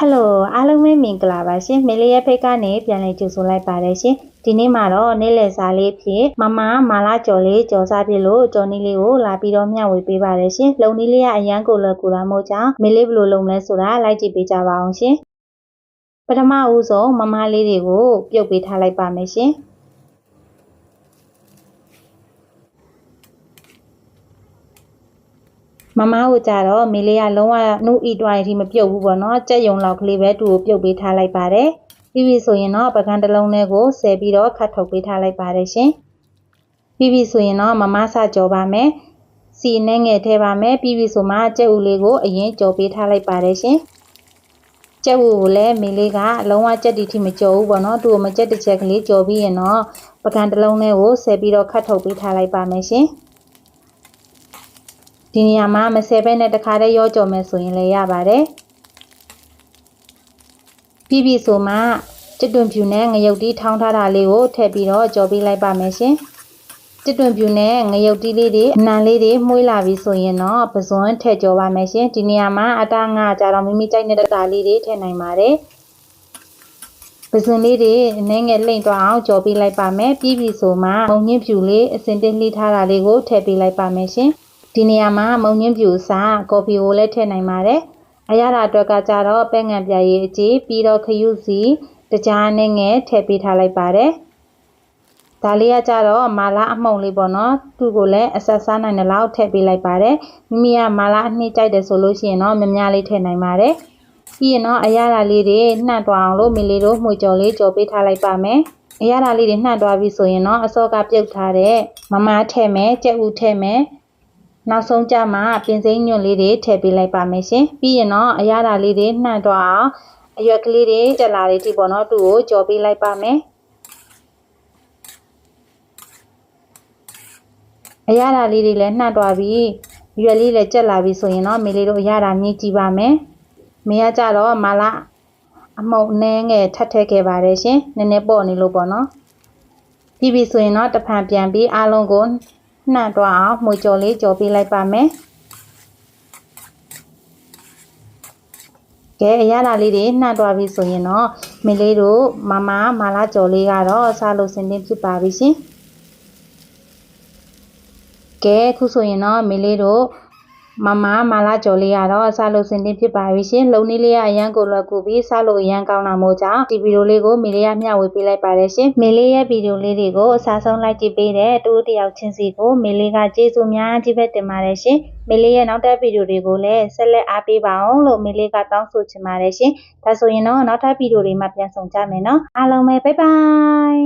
ဟယ်လိုအားလုံးပဲမင်္ဂလာပါရှင်မေလေးရဲ့ဖိတ်ကနေပြန်လည်ကြိုဆိုလိုက်ပါတယ်ရှင်ဒီနေ့မှာတော့နေ့လယ်စာလေးဖြစ်မမမာလာကြော်လေးကြော်စားပြလို့ကြော်နီးလေးကိုလာပြီးတော့မျှဝေပေးပါတယ်ရှင်လုံနီးလေးကအရန်ကိုလကူလာမို့ကြောင့်မေလေးဘယ်လိုလုပ်မလဲဆိုတာလိုက်ကြည့်ပေးကြပါအောင်ရှင်ပထမဦးဆုံးမမလေးတွေကိုပြုတ်ပေးထားလိုက်ပါမယ်ရှင် မမကိုကြတော့မေလေးကလုံးဝနှုတ်ဤတွားအထိမပြုတ်ဘူးပေါ့နော်ကြက်ယုံလောက်ကလေးပဲသူ့ကိုပြုတ်ပေးထားလိုက်ပါတယ်ပြီးပြီဆိုရင်တော့ပကံတစ်လုံးလေးကိုဆယ်ပြီးတော့ခတ်ထုတ်ပေးထားလိုက်ပါတယ်ရှင်ပြီးပြီဆိုရင်တော့မမဆကြော်ပါမယ်စီနဲ့ငယ်ထဲပါမယ်ပြီးပြီဆိုမှကြက်ဥလေးကိုအရင်ကြော်ပေးထားလိုက်ပါတယ်ရှင်ကြက်ဥကိုလည်းမေလေးကအလုံးဝကြက်တီထိမကြော်ဘူးပေါ့နော်သူ့ကိုမကြက်တစ်ချက်ကလေးကြော်ပြီးရင်တော့ပကံတစ်လုံးလေးကိုဆယ်ပြီးတော့ခတ်ထုတ်ပေးထားလိုက်ပါမယ်ရှင် ဒီနေရာမှာမဆယ်ဘဲနဲ့တခါတည်းရောကြော်မယ်ဆိုရင်လည်းရပါတယ်ပြီးပြီဆိုမှကျွတ်တွန်ဖြူနဲ့ငရုတ်တီးထောင်းထားတာလေးကိုထည့်ပြီးတော့ကြော်ပေးလိုက်ပါမယ်ရှင်ကျွတ်တွန်ဖြူနဲ့ငရုတ်တီးလေးတွေအနံလေးတွေမှုေးလာပြီဆိုရင်တော့ပဇွန်ထည့်ကြော်ပါမယ်ရှင်ဒီနေရာမှာအတားငါကြတော့မိမိကြိုက်တဲ့တာလေးတွေထည့်နိုင်ပါတယ်ပဇွန်လေးတွေအနှဲငယ်လိမ့်သွားအောင်ကြော်ပေးလိုက်ပါမယ်ပြီးပြီဆိုမှမုံညင်းဖြူလေးအစင်တင်လှီးထားတာလေးကိုထည့်ပေးလိုက်ပါမယ်ရှင် ဒီနေရာမှာမုံညင်းပြူစားကော်ဖီကိုလည်းထည့်နိုင်ပါတယ်အရသာအတွက်ကကြတော့ပဲငံပြရည်အကြီးပြီးတော့ခရုစီတကြားနဲ့ငယ်ထည့်ပေးထားလိုက်ပါတယ်ဒါလေးကကြတော့မာလာအမှုံလေးပေါ့နော်သူ့ကိုလည်းအဆက်စားနိုင်တဲ့လောက်ထည့်ပေးလိုက်ပါတယ်မိမိကမာလာအနှိမ့်ကြိုက်တယ်ဆိုလို့ရှိရင်တော့မများလေးထည့်နိုင်ပါတယ်ပြီးရင်တော့အရသာလေးတွေနှံ့သွားအောင်လို့မီလေးတို့မှွေကြော်လေးကြော်ပေးထားလိုက်ပါမယ်အရသာလေးတွေနှံ့သွားပြီဆိုရင်တော့အစောကပြုတ်ထားတဲ့မမထည့်မယ်ကြက်ဥထည့်မယ် နောက်ဆုံးကြမှာပြင်စိမ်းညွန့်လေးတွေထည့်ပေးလိုက်ပါမယ်ရှင်ပြီးရင်တော့အရသာလေးတွေနှံ့တော့အောင်အရွက်ကလေးတွေတက်လာလေးဒီပေါ့နော်သူ့ကိုကြော်ပေးလိုက်ပါမယ်အရသာလေးတွေလည်းနှံ့သွားပြီရွက်လေးလည်းကြက်လာပြီဆိုရင်တော့မေလေးတို့အရသာမြည်ကြည့်ပါမယ်မေကကြတော့မလာအမုံနှဲငယ်ထပ်ထည့်ခဲ့ပါတယ်ရှင်နည်းနည်းပေါ့နေလို့ပေါ့နော်ပြီးပြီဆိုရင်တော့တဖန်ပြန်ပြီးအားလုံးကို နှံ့သွားအောင်မှုကြော်လေးကြော်ပေးလိုက်ပါမယ်ကဲအရသာလေးတွေနှံ့သွားပြီဆိုရင်တော့မင်းလေးတို့မမမာလာကြော်လေးကတော့စားလို့စင်တင်ဖြစ်ပါပြီရှင်ကဲခုဆိုရင်တော့မင်းလေးတို့ မမမာလာကြော်လေးကတော့စားလို့စင်တင်ဖြစ်ပါပြီရှင်လုံနည်းလေးကအရန်ကိုလွယ်ကူပြီးစားလို့အရန်ကောင်းတာမို့ကြောင့်ဒီဗီဒီယိုလေးကိုမေလေးကမျှဝေပေးလိုက်ပါတယ်ရှင်မေလေးရဲ့ဗီဒီယိုလေးတွေကိုအစားဆုံးလိုက်ကြည့်ပေးတဲ့တူတယောက်ချင်းစီကိုမေလေးကကျေးဇူးများကြီးပဲတင်ပါတယ်ရှင်မေလေးရဲ့နောက်ထပ်ဗီဒီယိုတွေကိုလည်းဆက်လက်အားပေးပါအောင်လို့မေလေးကတောင်းဆိုချင်ပါတယ်ရှင်ဒါဆိုရင်တော့နောက်ထပ်ဗီဒီယိုတွေမှာပြန်ဆောင်ကြမယ်နော်အားလုံးပဲဘိုင်ဘိုင်